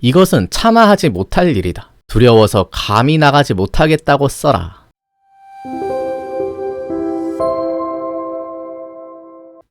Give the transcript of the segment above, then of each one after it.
이것은 참아하지 못할 일이다. 두려워서 감히 나가지 못하겠다고 써라.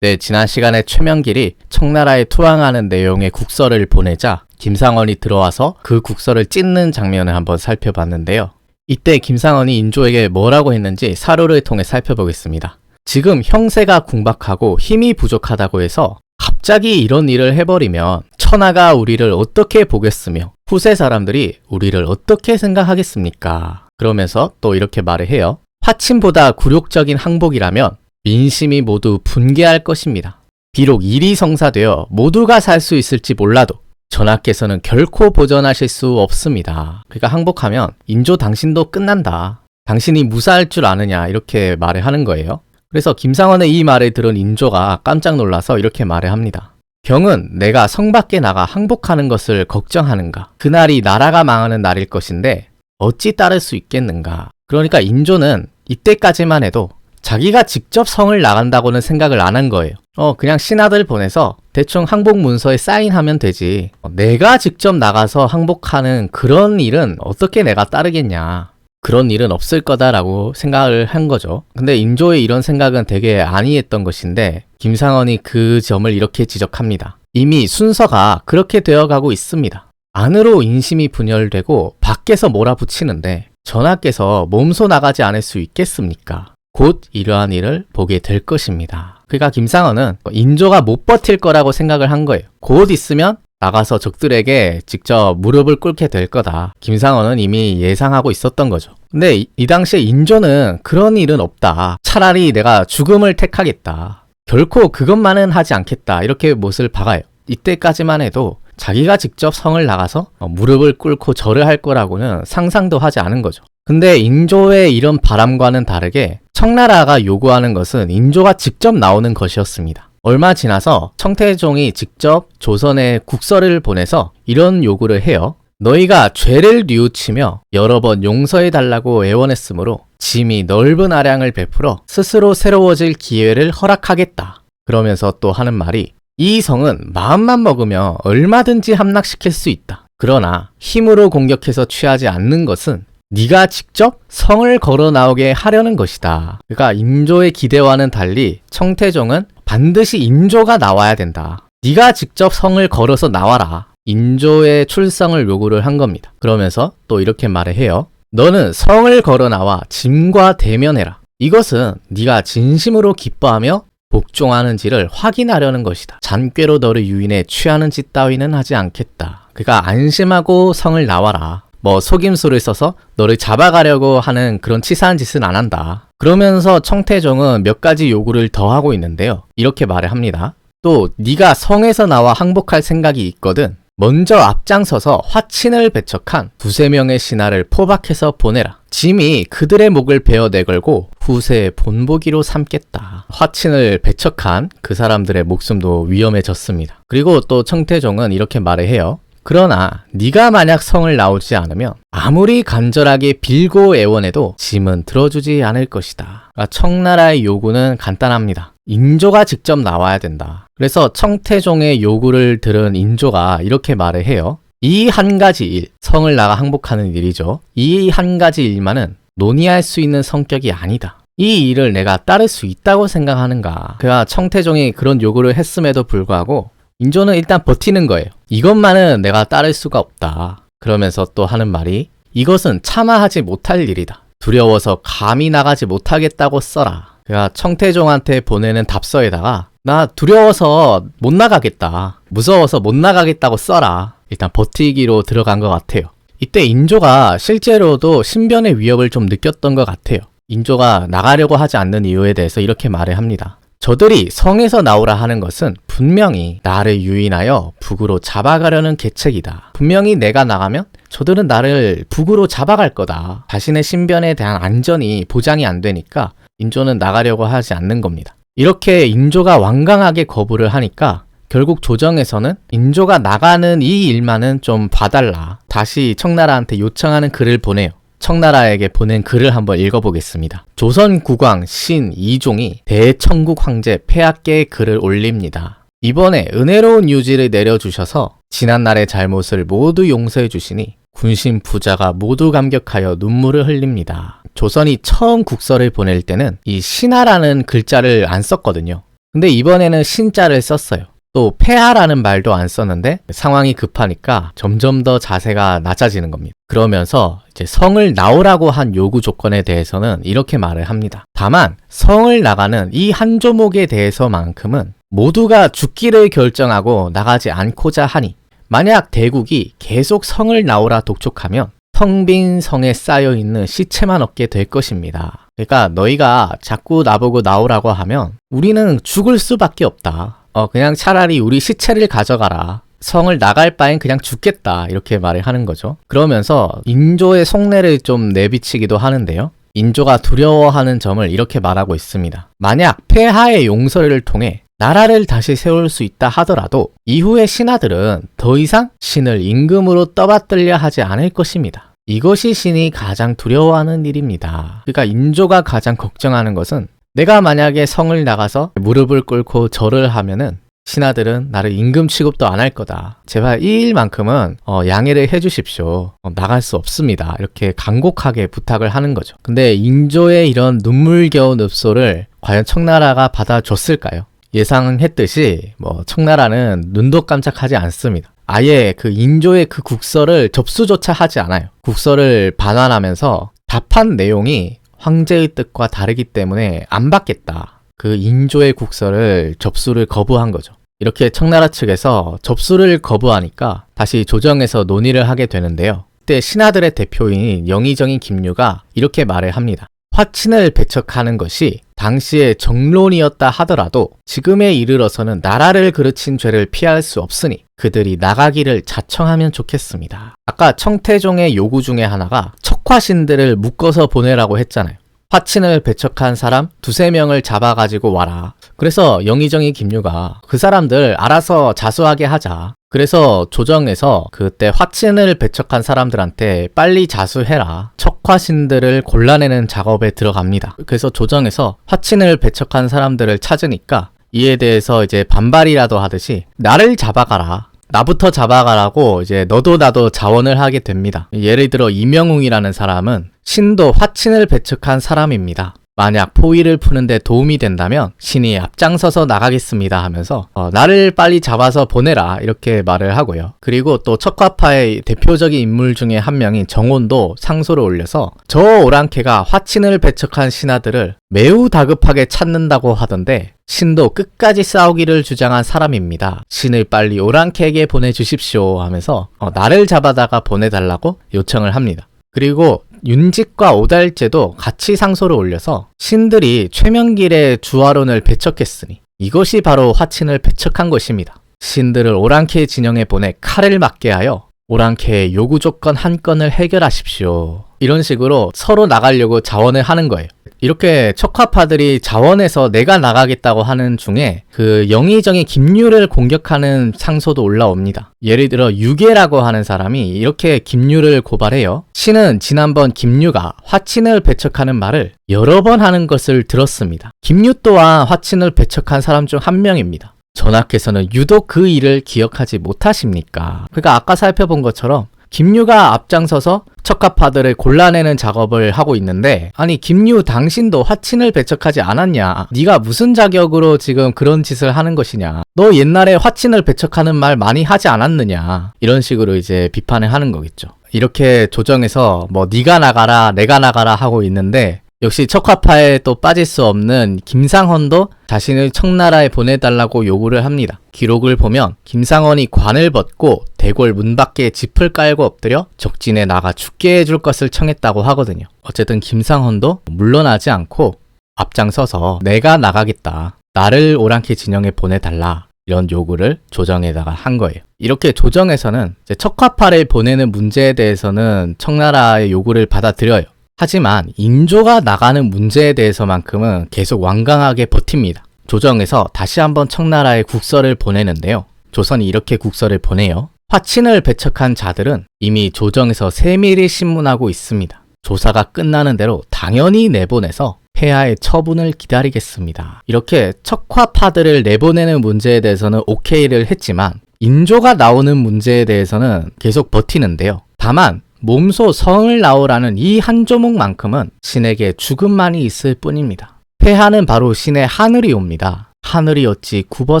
네, 지난 시간에 최명길이 청나라에 투항하는 내용의 국서를 보내자 김상원이 들어와서 그 국서를 찢는 장면을 한번 살펴봤는데요. 이때 김상원이 인조에게 뭐라고 했는지 사료를 통해 살펴보겠습니다. 지금 형세가 궁박하고 힘이 부족하다고 해서 갑자기 이런 일을 해버리면 천하가 우리를 어떻게 보겠으며 후세 사람들이 우리를 어떻게 생각하겠습니까? 그러면서 또 이렇게 말을 해요. 화친보다 굴욕적인 항복이라면 민심이 모두 분개할 것입니다. 비록 일이 성사되어 모두가 살 수 있을지 몰라도 전하께서는 결코 보전하실 수 없습니다. 그러니까 항복하면 인조 당신도 끝난다. 당신이 무사할 줄 아느냐 이렇게 말을 하는 거예요. 그래서 김상원의 이 말을 들은 인조가 깜짝 놀라서 이렇게 말을 합니다. 경은 내가 성 밖에 나가 항복하는 것을 걱정하는가? 그날이 나라가 망하는 날일 것인데 어찌 따를 수 있겠는가? 그러니까 인조는 이때까지만 해도 자기가 직접 성을 나간다고는 생각을 안 한 거예요. 어, 그냥 신하들 보내서 대충 항복 문서에 사인하면 되지. 어, 내가 직접 나가서 항복하는 그런 일은 어떻게 내가 따르겠냐. 그런 일은 없을 거다라고 생각을 한 거죠. 근데 인조의 이런 생각은 되게 아니했던 것인데 김상원이 그 점을 이렇게 지적합니다. 이미 순서가 그렇게 되어가고 있습니다. 안으로 인심이 분열되고 밖에서 몰아붙이는데 전하께서 몸소 나가지 않을 수 있겠습니까? 곧 이러한 일을 보게 될 것입니다. 그러니까 김상원은 인조가 못 버틸 거라고 생각을 한 거예요. 곧 있으면 나가서 적들에게 직접 무릎을 꿇게 될 거다. 김상원은 이미 예상하고 있었던 거죠. 근데 이, 이 당시에 인조는 그런 일은 없다. 차라리 내가 죽음을 택하겠다. 결코 그것만은 하지 않겠다. 이렇게 못을 박아요. 이때까지만 해도 자기가 직접 성을 나가서 어, 무릎을 꿇고 절을 할 거라고는 상상도 하지 않은 거죠. 근데 인조의 이런 바람과는 다르게 청나라가 요구하는 것은 인조가 직접 나오는 것이었습니다. 얼마 지나서 청태종이 직접 조선에 국서를 보내서 이런 요구를 해요. 너희가 죄를 뉘우치며 여러 번 용서해 달라고 애원했으므로 짐이 넓은 아량을 베풀어 스스로 새로워질 기회를 허락하겠다. 그러면서 또 하는 말이 이 성은 마음만 먹으며 얼마든지 함락시킬 수 있다. 그러나 힘으로 공격해서 취하지 않는 것은 네가 직접 성을 걸어 나오게 하려는 것이다. 그러니까 인조의 기대와는 달리 청태종은 반드시 인조가 나와야 된다. 네가 직접 성을 걸어서 나와라. 인조의 출성을 요구를 한 겁니다. 그러면서 또 이렇게 말을 해요. 너는 성을 걸어 나와 짐과 대면해라. 이것은 네가 진심으로 기뻐하며 복종하는지를 확인하려는 것이다. 잔꾀로 너를 유인해 취하는 짓 따위는 하지 않겠다. 그러니까 안심하고 성을 나와라. 뭐 속임수를 써서 너를 잡아가려고 하는 그런 치사한 짓은 안 한다. 그러면서 청태종은 몇 가지 요구를 더 하고 있는데요. 이렇게 말을 합니다. 또 네가 성에서 나와 항복할 생각이 있거든. 먼저 앞장서서 화친을 배척한 두세 명의 신하를 포박해서 보내라. 짐이 그들의 목을 베어 내걸고 후세의 본보기로 삼겠다. 화친을 배척한 그 사람들의 목숨도 위험해졌습니다. 그리고 또 청태종은 이렇게 말을 해요. 그러나 네가 만약 성을 나오지 않으면 아무리 간절하게 빌고 애원해도 짐은 들어주지 않을 것이다. 그러니까 청나라의 요구는 간단합니다. 인조가 직접 나와야 된다. 그래서 청태종의 요구를 들은 인조가 이렇게 말을 해요. 이 한 가지 일, 성을 나가 항복하는 일이죠. 이 한 가지 일만은 논의할 수 있는 성격이 아니다. 이 일을 내가 따를 수 있다고 생각하는가. 그가 청태종이 그런 요구를 했음에도 불구하고 인조는 일단 버티는 거예요. 이것만은 내가 따를 수가 없다. 그러면서 또 하는 말이 이것은 참아하지 못할 일이다. 두려워서 감히 나가지 못하겠다고 써라. 그가 청태종한테 보내는 답서에다가 나 두려워서 못 나가겠다. 무서워서 못 나가겠다고 써라. 일단 버티기로 들어간 것 같아요. 이때 인조가 실제로도 신변의 위협을 좀 느꼈던 것 같아요. 인조가 나가려고 하지 않는 이유에 대해서 이렇게 말을 합니다. 저들이 성에서 나오라 하는 것은 분명히 나를 유인하여 북으로 잡아가려는 계책이다. 분명히 내가 나가면 저들은 나를 북으로 잡아갈 거다. 자신의 신변에 대한 안전이 보장이 안 되니까 인조는 나가려고 하지 않는 겁니다. 이렇게 인조가 완강하게 거부를 하니까 결국 조정에서는 인조가 나가는 이 일만은 좀 봐달라. 다시 청나라한테 요청하는 글을 보내요. 청나라에게 보낸 글을 한번 읽어보겠습니다. 조선 국왕 신 이종이 대청국 황제 폐하께의 글을 올립니다. 이번에 은혜로운 유지를 내려주셔서 지난날의 잘못을 모두 용서해 주시니 군신 부자가 모두 감격하여 눈물을 흘립니다. 조선이 처음 국서를 보낼 때는 이 신하라는 글자를 안 썼거든요. 근데 이번에는 신자를 썼어요. 또 폐하라는 말도 안 썼는데 상황이 급하니까 점점 더 자세가 낮아지는 겁니다. 그러면서 이제 성을 나오라고 한 요구 조건에 대해서는 이렇게 말을 합니다. 다만 성을 나가는 이 한 조목에 대해서만큼은 모두가 죽기를 결정하고 나가지 않고자 하니 만약 대국이 계속 성을 나오라 독촉하면 텅빈 성에 쌓여 있는 시체만 얻게 될 것입니다. 그러니까 너희가 자꾸 나보고 나오라고 하면 우리는 죽을 수밖에 없다. 어, 그냥 차라리 우리 시체를 가져가라. 성을 나갈 바엔 그냥 죽겠다. 이렇게 말을 하는 거죠. 그러면서 인조의 속내를 좀 내비치기도 하는데요. 인조가 두려워하는 점을 이렇게 말하고 있습니다. 만약 폐하의 용서를 통해 나라를 다시 세울 수 있다 하더라도 이후의 신하들은 더 이상 신을 임금으로 떠받들려 하지 않을 것입니다. 이것이 신이 가장 두려워하는 일입니다. 그러니까 인조가 가장 걱정하는 것은 내가 만약에 성을 나가서 무릎을 꿇고 절을 하면은 신하들은 나를 임금 취급도 안 할 거다. 제발 이 일만큼은 어, 양해를 해주십시오. 어, 나갈 수 없습니다. 이렇게 간곡하게 부탁을 하는 거죠. 근데 인조의 이런 눈물겨운 읍소를 과연 청나라가 받아줬을까요? 예상했듯이 뭐 청나라는 눈도 깜짝하지 않습니다. 아예 그 인조의 그 국서를 접수조차 하지 않아요. 국서를 반환하면서 답한 내용이 황제의 뜻과 다르기 때문에 안 받겠다. 그 인조의 국서를 접수를 거부한 거죠. 이렇게 청나라 측에서 접수를 거부하니까 다시 조정에서 논의를 하게 되는데요. 그때 신하들의 대표인 영의정인 김유가 이렇게 말을 합니다. 화친을 배척하는 것이 당시의 정론이었다 하더라도 지금에 이르러서는 나라를 그르친 죄를 피할 수 없으니 그들이 나가기를 자청하면 좋겠습니다. 아까 청태종의 요구 중에 하나가 척화신들을 묶어서 보내라고 했잖아요. 화친을 배척한 사람 두세 명을 잡아가지고 와라. 그래서 영의정이 김유가 그 사람들 알아서 자수하게 하자. 그래서 조정에서 그때 화친을 배척한 사람들한테 빨리 자수해라. 척화신들을 골라내는 작업에 들어갑니다. 그래서 조정에서 화친을 배척한 사람들을 찾으니까 이에 대해서 이제 반발이라도 하듯이 나를 잡아가라. 나부터 잡아가라고 이제 너도 나도 자원을 하게 됩니다. 예를 들어 이명웅이라는 사람은 신도 화친을 배척한 사람입니다. 만약 포위를 푸는데 도움이 된다면 신이 앞장서서 나가겠습니다 하면서 어, 나를 빨리 잡아서 보내라 이렇게 말을 하고요. 그리고 또 척화파의 대표적인 인물 중에 한 명인 정원도 상소를 올려서 저 오랑캐가 화친을 배척한 신하들을 매우 다급하게 찾는다고 하던데 신도 끝까지 싸우기를 주장한 사람입니다. 신을 빨리 오랑캐에게 보내주십시오 하면서 어, 나를 잡아다가 보내달라고 요청을 합니다. 그리고 윤직과 오달제도 같이 상소를 올려서 신들이 최명길의 주화론을 배척했으니 이것이 바로 화친을 배척한 것입니다. 신들을 오랑캐 진영에 보내 칼을 맞게 하여 오랑캐의 요구 조건 한 건을 해결하십시오. 이런 식으로 서로 나가려고 자원을 하는 거예요. 이렇게 척화파들이 자원해서 내가 나가겠다고 하는 중에 그 영의정의 김유를 공격하는 상소도 올라옵니다. 예를 들어 유계라고 하는 사람이 이렇게 김유를 고발해요. 신은 지난번 김유가 화친을 배척하는 말을 여러 번 하는 것을 들었습니다. 김유 또한 화친을 배척한 사람 중 한 명입니다. 전하께서는 유독 그 일을 기억하지 못하십니까? 그러니까 아까 살펴본 것처럼 김유가 앞장서서 척가파들을 골라내는 작업을 하고 있는데 아니 김유 당신도 화친을 배척하지 않았냐? 네가 무슨 자격으로 지금 그런 짓을 하는 것이냐? 너 옛날에 화친을 배척하는 말 많이 하지 않았느냐? 이런 식으로 이제 비판을 하는 거겠죠. 이렇게 조정에서 뭐 네가 나가라 내가 나가라 하고 있는데 역시 척화파에 또 빠질 수 없는 김상헌도 자신을 청나라에 보내달라고 요구를 합니다. 기록을 보면 김상헌이 관을 벗고 대궐 문 밖에 짚을 깔고 엎드려 적진에 나가 죽게 해줄 것을 청했다고 하거든요. 어쨌든 김상헌도 물러나지 않고 앞장서서 내가 나가겠다. 나를 오랑캐 진영에 보내달라. 이런 요구를 조정에다가 한 거예요. 이렇게 조정에서는 척화파를 보내는 문제에 대해서는 청나라의 요구를 받아들여요. 하지만 인조가 나가는 문제에 대해서만큼은 계속 완강하게 버팁니다. 조정에서 다시 한번 청나라에 국서를 보내는데요. 조선이 이렇게 국서를 보내요. 화친을 배척한 자들은 이미 조정에서 세밀히 신문하고 있습니다. 조사가 끝나는 대로 당연히 내보내서 폐하의 처분을 기다리겠습니다. 이렇게 척화파들을 내보내는 문제에 대해서는 오케이를 했지만 인조가 나오는 문제에 대해서는 계속 버티는데요. 다만 몸소 성을 나오라는 이 한 조목만큼은 신에게 죽음만이 있을 뿐입니다. 폐하는 바로 신의 하늘이 옵니다. 하늘이 어찌 굽어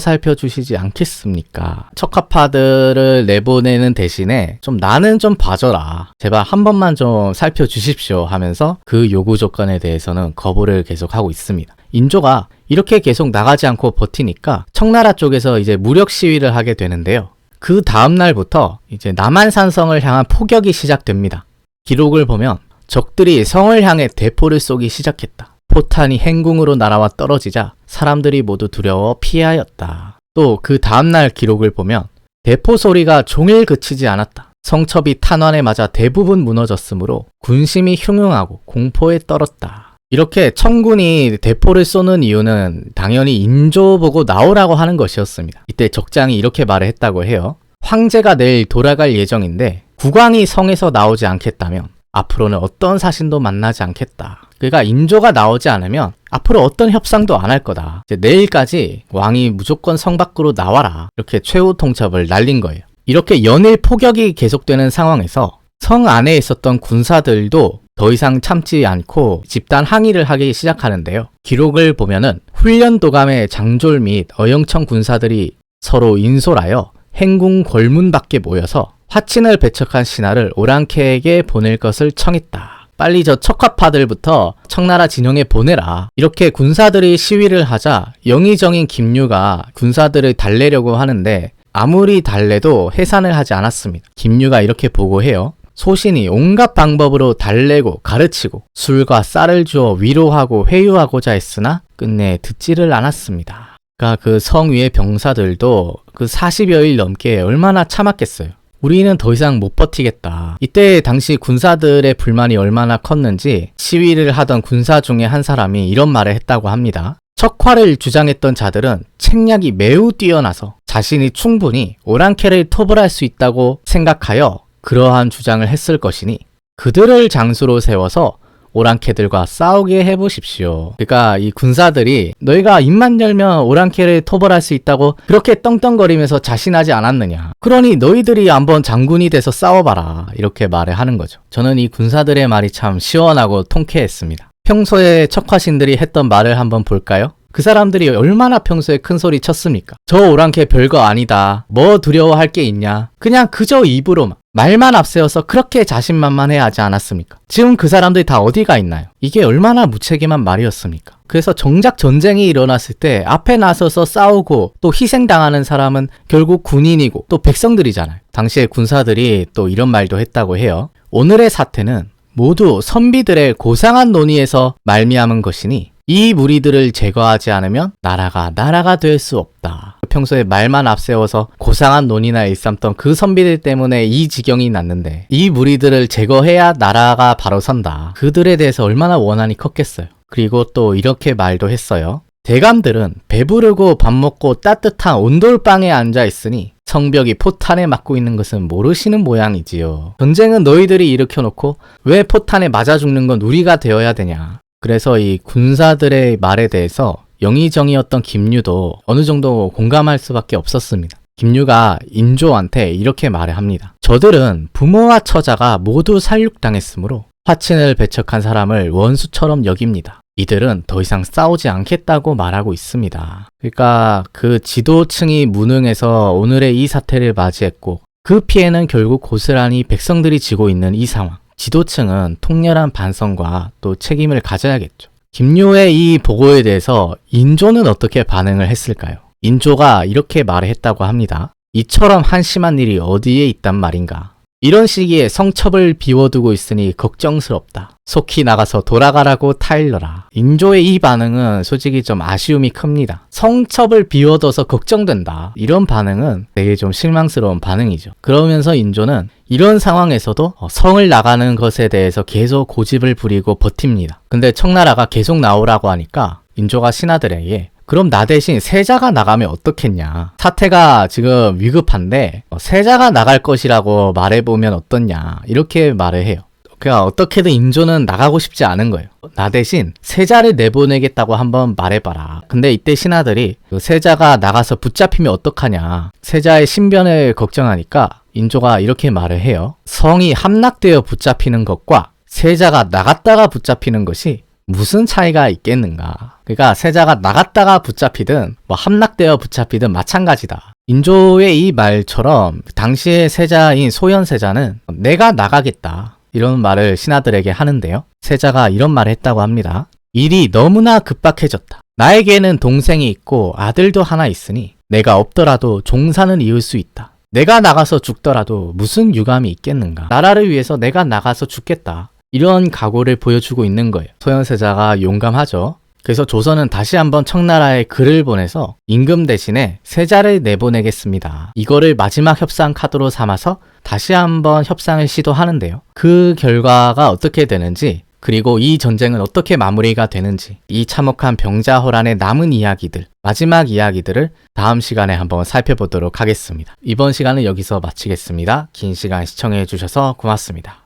살펴주시지 않겠습니까? 척화파들을 내보내는 대신에 좀 나는 좀 봐줘라. 제발 한 번만 좀 살펴주십시오 하면서 그 요구 조건에 대해서는 거부를 계속하고 있습니다. 인조가 이렇게 계속 나가지 않고 버티니까 청나라 쪽에서 이제 무력 시위를 하게 되는데요. 그 다음 날부터 이제 남한산성을 향한 포격이 시작됩니다. 기록을 보면 적들이 성을 향해 대포를 쏘기 시작했다. 포탄이 행궁으로 날아와 떨어지자 사람들이 모두 두려워 피하였다. 또 그 다음날 기록을 보면 대포 소리가 종일 그치지 않았다. 성첩이 탄환에 맞아 대부분 무너졌으므로 군심이 흉흉하고 공포에 떨었다. 이렇게 청군이 대포를 쏘는 이유는 당연히 인조 보고 나오라고 하는 것이었습니다. 이때 적장이 이렇게 말을 했다고 해요. 황제가 내일 돌아갈 예정인데 국왕이 성에서 나오지 않겠다면 앞으로는 어떤 사신도 만나지 않겠다. 그러니까 인조가 나오지 않으면 앞으로 어떤 협상도 안 할 거다. 내일까지 왕이 무조건 성 밖으로 나와라. 이렇게 최후 통첩을 날린 거예요. 이렇게 연일 포격이 계속되는 상황에서 성 안에 있었던 군사들도 더 이상 참지 않고 집단 항의를 하기 시작하는데요. 기록을 보면은 훈련 도감의 장졸 및 어영청 군사들이 서로 인솔하여 행궁 골문 밖에 모여서 화친을 배척한 신하를 오랑캐에게 보낼 것을 청했다. 빨리 저 척화파들부터 청나라 진영에 보내라. 이렇게 군사들이 시위를 하자 영의정인 김유가 군사들을 달래려고 하는데 아무리 달래도 해산을 하지 않았습니다. 김유가 이렇게 보고해요. 소신이 온갖 방법으로 달래고 가르치고 술과 쌀을 주어 위로하고 회유하고자 했으나 끝내 듣지를 않았습니다. 그러니까 그 성 위의 병사들도 그 40여일 넘게 얼마나 참았겠어요. 우리는 더 이상 못 버티겠다. 이때 당시 군사들의 불만이 얼마나 컸는지 시위를 하던 군사 중에 한 사람이 이런 말을 했다고 합니다. 척화를 주장했던 자들은 책략이 매우 뛰어나서 자신이 충분히 오랑캐를 토벌할 수 있다고 생각하여 그러한 주장을 했을 것이니 그들을 장수로 세워서 오랑캐들과 싸우게 해보십시오. 그러니까 이 군사들이 너희가 입만 열면 오랑캐를 토벌할 수 있다고 그렇게 떵떵거리면서 자신하지 않았느냐. 그러니 너희들이 한번 장군이 돼서 싸워봐라. 이렇게 말을 하는 거죠. 저는 이 군사들의 말이 참 시원하고 통쾌했습니다. 평소에 척화신들이 했던 말을 한번 볼까요? 그 사람들이 얼마나 평소에 큰 소리 쳤습니까? 저 오랑캐 별거 아니다. 뭐 두려워할 게 있냐? 그냥 그저 입으로만. 말만 앞세워서 그렇게 자신만만해 하지 않았습니까? 지금 그 사람들이 다 어디가 있나요? 이게 얼마나 무책임한 말이었습니까? 그래서 정작 전쟁이 일어났을 때 앞에 나서서 싸우고 또 희생당하는 사람은 결국 군인이고 또 백성들이잖아요. 당시에 군사들이 또 이런 말도 했다고 해요. 오늘의 사태는 모두 선비들의 고상한 논의에서 말미암은 것이니 이 무리들을 제거하지 않으면 나라가 나라가 될 수 없다. 평소에 말만 앞세워서 고상한 논의나 일삼던 그 선비들 때문에 이 지경이 났는데 이 무리들을 제거해야 나라가 바로 선다. 그들에 대해서 얼마나 원한이 컸겠어요. 그리고 또 이렇게 말도 했어요. 대감들은 배부르고 밥 먹고 따뜻한 온돌방에 앉아 있으니 성벽이 포탄에 맞고 있는 것은 모르시는 모양이지요. 전쟁은 너희들이 일으켜놓고 왜 포탄에 맞아 죽는 건 우리가 되어야 되냐. 그래서 이 군사들의 말에 대해서 영의정이었던 김유도 어느 정도 공감할 수밖에 없었습니다. 김유가 인조한테 이렇게 말을 합니다. 저들은 부모와 처자가 모두 살육당했으므로 화친을 배척한 사람을 원수처럼 여깁니다. 이들은 더 이상 싸우지 않겠다고 말하고 있습니다. 그러니까 그 지도층이 무능해서 오늘의 이 사태를 맞이했고 그 피해는 결국 고스란히 백성들이 지고 있는 이 상황. 지도층은 통렬한 반성과 또 책임을 가져야겠죠. 김요의 이 보고에 대해서 인조는 어떻게 반응을 했을까요? 인조가 이렇게 말을 했다고 합니다. 이처럼 한심한 일이 어디에 있단 말인가? 이런 시기에 성첩을 비워두고 있으니 걱정스럽다. 속히 나가서 돌아가라고 타일러라. 인조의 이 반응은 솔직히 좀 아쉬움이 큽니다. 성첩을 비워둬서 걱정된다. 이런 반응은 되게 좀 실망스러운 반응이죠. 그러면서 인조는 이런 상황에서도 어, 성을 나가는 것에 대해서 계속 고집을 부리고 버팁니다. 근데 청나라가 계속 나오라고 하니까 인조가 신하들에게 그럼 나 대신 세자가 나가면 어떻겠냐. 사태가 지금 위급한데 어, 세자가 나갈 것이라고 말해보면 어떻냐. 이렇게 말을 해요. 그러니까 어떻게든 인조는 나가고 싶지 않은 거예요. 나 대신 세자를 내보내겠다고 한번 말해봐라. 근데 이때 신하들이 그 세자가 나가서 붙잡히면 어떡하냐. 세자의 신변을 걱정하니까 인조가 이렇게 말을 해요. 성이 함락되어 붙잡히는 것과 세자가 나갔다가 붙잡히는 것이 무슨 차이가 있겠는가. 그러니까 세자가 나갔다가 붙잡히든 뭐 함락되어 붙잡히든 마찬가지다. 인조의 이 말처럼 당시의 세자인 소현 세자는 내가 나가겠다. 이런 말을 신하들에게 하는데요. 세자가 이런 말을 했다고 합니다. 일이 너무나 급박해졌다. 나에게는 동생이 있고 아들도 하나 있으니 내가 없더라도 종사는 이을 수 있다. 내가 나가서 죽더라도 무슨 유감이 있겠는가. 나라를 위해서 내가 나가서 죽겠다. 이런 각오를 보여주고 있는 거예요. 소현세자가 용감하죠. 그래서 조선은 다시 한번 청나라에 글을 보내서 임금 대신에 세자를 내보내겠습니다. 이거를 마지막 협상 카드로 삼아서 다시 한번 협상을 시도하는데요. 그 결과가 어떻게 되는지 그리고 이 전쟁은 어떻게 마무리가 되는지 이 참혹한 병자호란의 남은 이야기들 마지막 이야기들을 다음 시간에 한번 살펴보도록 하겠습니다. 이번 시간은 여기서 마치겠습니다. 긴 시간 시청해 주셔서 고맙습니다.